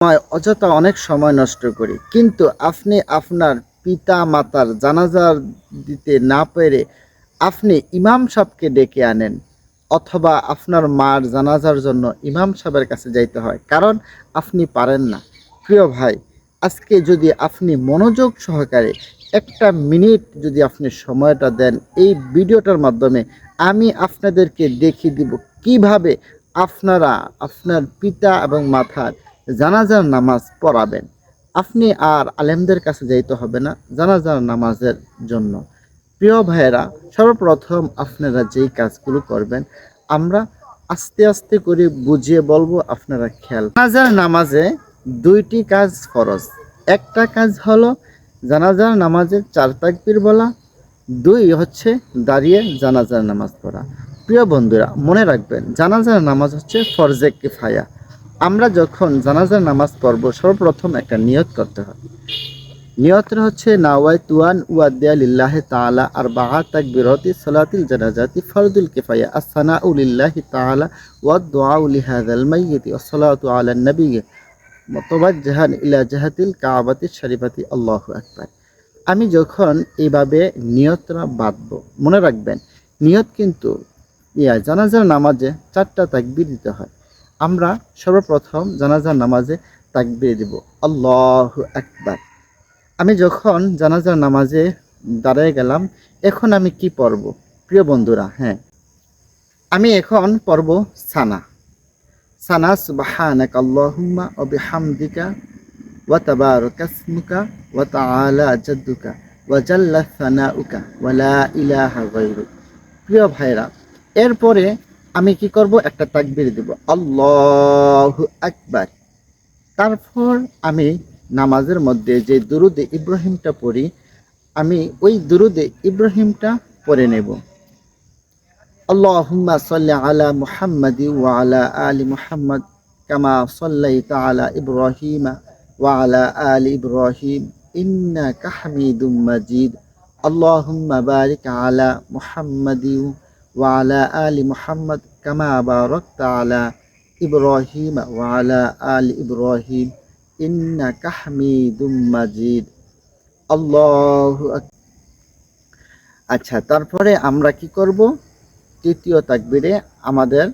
সময়, অযথা অনেক সময় নষ্ট করি। কিন্তু আপনি আপনার পিতা মাতার জানাজার দিতে না পেরে আপনি ইমাম সাহেবকে ডেকে আনেন অথবা আপনার মার জানাজার জন্য ইমাম সাহেবের কাছে যাইতে হয়। কারণ আপনি পারেন না। প্রিয় ভাই, আজকে যদি আপনি মনোযোগ সহকারে একটা মিনিট যদি আপনি সময়টা দেন, এই ভিডিওটার মাধ্যমে আমি আপনাদেরকে দেখিয়ে দিব কীভাবে আপনারা আপনার পিতা এবং মাথার জানাজার নামাজ পড়াবেন। আপনি আর আলেমদের কাছে যাইতে হবে না জানাজার নামাজের জন্য। প্রিয় ভাইয়েরা, সর্বপ্রথম আপনারা যেই কাজগুলো করবেন, আমরা আস্তে আস্তে করে বুঝিয়ে বলব আপনারা খেয়াল জানাজার নামাজে দুইটি কাজ ফরজ। একটা কাজ হলো জানাজার নামাজের চার তাকবির বলা। দুই হচ্ছে দাঁড়িয়ে জানাজার নামাজ পড়া। প্রিয় বন্ধুরা, মনে রাখবেন, জানাজার নামাজ হচ্ছে ফরজে কিফায়া। আমরা যখন জানাজার নামাজ পড়ব, সর্বপ্রথম একটা নিয়ত করতে হয়। নিয়তটা হচ্ছে নাওয়াই তুয়ান ওয়াদ্দিয়া লিল্লাহ তাআলা আর বাহা তাক বিরতি সলাতিল জানাজাতি ফরদুল কিফায়া আসসানা উলিল্লাহি তাআলা ওয়াদ দুআ লিহাযাল মাইয়িতি ওয়াসসালাতু আলা নবী জাহান ইলা জাহাতিল কাবাতি শরীফাতি। আল্লাহু আকবার। আমি যখন এইভাবে নিয়তটা বাঁধবো, মনে রাখবেন, নিয়ত কিন্তু ইয়া, জানাজার নামাজে চারটা তাকবির দিতে হয়। আমরা সর্বপ্রথম জানাজার নামাজে তাকবির দিব। আল্লাহ একবার আমি যখন জানাজার নামাজে দাঁড়িয়ে গেলাম, এখন আমি কি পড়ব? প্রিয় বন্ধুরা হ্যাঁ। আমি এখন পড়ব সানা। সানা, সুবহানাক আল্লাহুম্মা ওয়া বিহামদিকা ওয়া তাবারাকা ইসমুকা ওয়া তাআলা জাদ্দুকা ওয়া জাল্লা সানাউকা ওয়া লা ইলাহা গায়রুক। প্রিয় ভাইরা এরপরে আমি কি করব? একটা তাকবির দিব। আল্লাহু আকবার। তারপর আমি নামাজের মধ্যে যে দুরুদে ইব্রাহিমটা পড়ি, আমি ওই দুরুদে ইব্রাহিমটা পড়ে নেব। আল্লাহুম্মা সাল্লি আলা মুহাম্মাদি ওয়া আলা আলি মুহাম্মদ কামা সাল্লাইতা আলা ইব্রাহিমা ওয়া আলা আলি ইব্রাহিম ইন্নাকা হামিদুম মাজিদ। আল্লাহুম্মা বারিক আলা মুহাম্মাদি ওয়া আলা মুহাম্মদ কামা বারাকতা আলা ইব্রাহিম ওয়া আলা ইব্রাহিম ইন্নাকা হামিদুম মাজিদ। আল্লাহু আচ্ছা তারপরে আমরা কি করব? তৃতীয় তাকবিরে আমাদের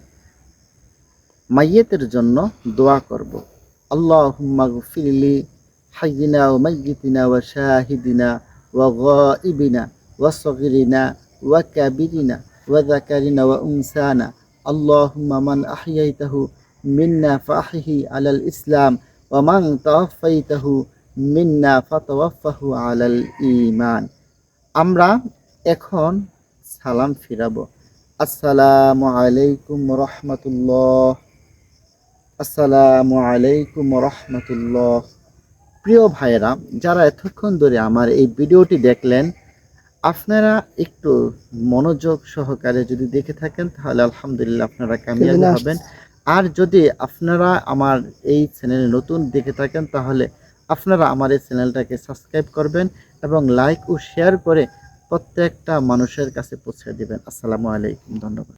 মাইয়েতের জন্য দোয়া করব। আল্লাহুম্মা গফিরলি হাইয়িনা ওয়া মাইয়িতিনা ওয়া শাহিদিনা ওয়া গাইবিনা ওয়া সগিরিনা ওয়া কাবিরিনা ওয়া যাকারিনা ওয়া উনসানা আল্লাহুম্মা মান আহইয়াইতাহু মিন্না ফাহিহি আলাল ইসলাম ওয়া মান তাওয়াফাইতাহু মিন্না ফাতাওয়াফাহু আলাল ঈমান আমরা এখন সালাম ফিরাবো। আসসালামু আলাইকুম রহমতুল্লাহ। আসসালামু আলাইকুম রহমতুল্লাহ। প্রিয় ভাইরা যারা এতক্ষণ ধরে আমার এই ভিডিওটি দেখলেন আপনারা একটু মনোযোগ সহকারে যদি দেখে থাকেন তাহলে আলহামদুলিল্লাহ আপনারা কামিয়াবি হবেন। আর যদি আপনারা আমার এই চ্যানেলে নতুন দেখে থাকেন তাহলে আপনারা আমার এই চ্যানেলটাকে সাবস্ক্রাইব করবেন এবং লাইক ও শেয়ার করে প্রত্যেকটা মানুষের কাছে পৌঁছে দেবেন। আসসালামু আলাইকুম ধন্যবাদ।